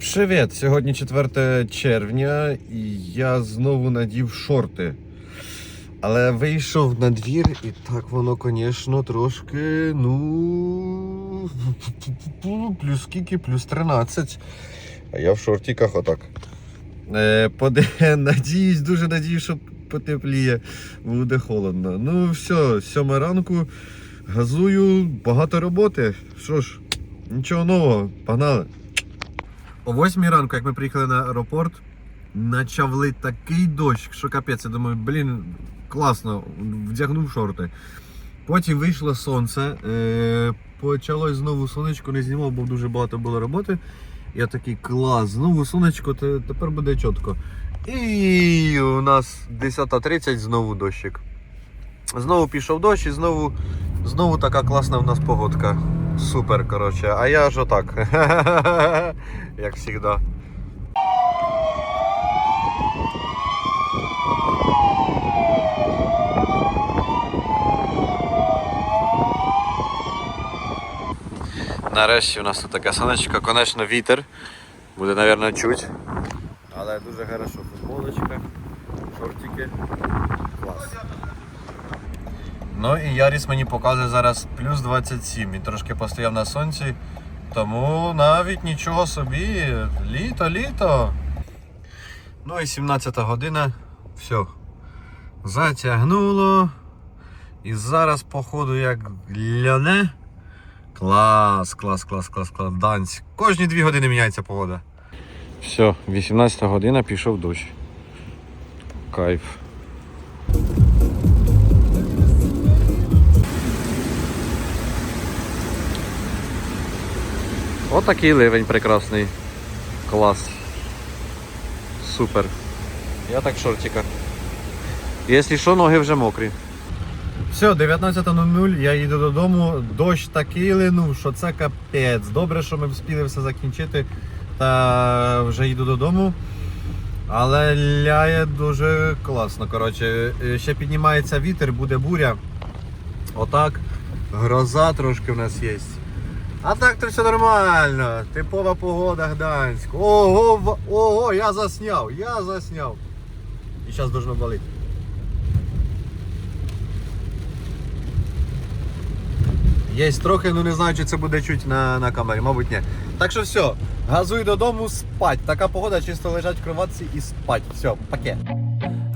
Привіт! Сьогодні 4 червня і я знову надів шорти. Але вийшов на двір і так воно, звісно, трошки, ну. Плюс скільки, плюс 13. А я в шортиках отак. Е, поде... Надіюсь, дуже надіюсь, що потепліє. Буде холодно. Ну, все, сьома ранку. Газую, багато роботи. Що ж, нічого нового, погнали. О 8 ранку, як ми приїхали на аеропорт, почав такий дощ, що капець. Я думаю, блін, класно, вдягнув шорти. Потім вийшло сонце, е, почалось знову сонечко, не знімав, бо дуже багато було роботи. Я такий клас, знову сонечко, те- тепер буде чітко. І у нас 10.30 знову дощик. Знову пішов дощ і знову, знову така класна в нас погодка. Супер, коротше. А я ж отак. Як завжди. Нарешті у нас тут таке сонечко, конечно, вітер. Буде, мабуть, чуть. Але дуже хорошо футболочка, шортики. Клас. Ну і Яріс мені показує зараз плюс 27. Він трошки постояв на сонці. Тому навіть нічого собі. Літо, літо. Ну і 17 година. Все. Затягнуло. І зараз, походу, як ляне. Клас, клас, клас, клас, клас. Данськ. Кожні дві години міняється погода. Все, 18 година пішов дощ. Кайф. Отакий ливень прекрасний. Клас. Супер. Я так в шортиках. Якщо що, ноги вже мокрі. Все, 19.00, я їду додому. Дощ такий линув, що це капець. Добре, що ми встигли все закінчити. Та вже їду додому. Але ляє дуже класно. Коротше, Е, ще піднімається вітер, буде буря. Отак. Гроза трошки в нас є. А так то все нормально. Типова погода Гданськ. Ого, ого, я засняв, я засняв. І зараз должно болити. Є трохи, ну не знаю, чи це буде чуть на, на камері, мабуть, ні. Так що все, газуй додому спать. Така погода, чисто лежать в кроватці і спать. Все, пакет.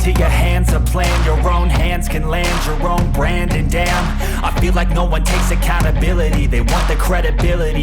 Into your hands a plan. Your own hands can land your own brand. And damn, I feel like no one takes accountability. They want the credibility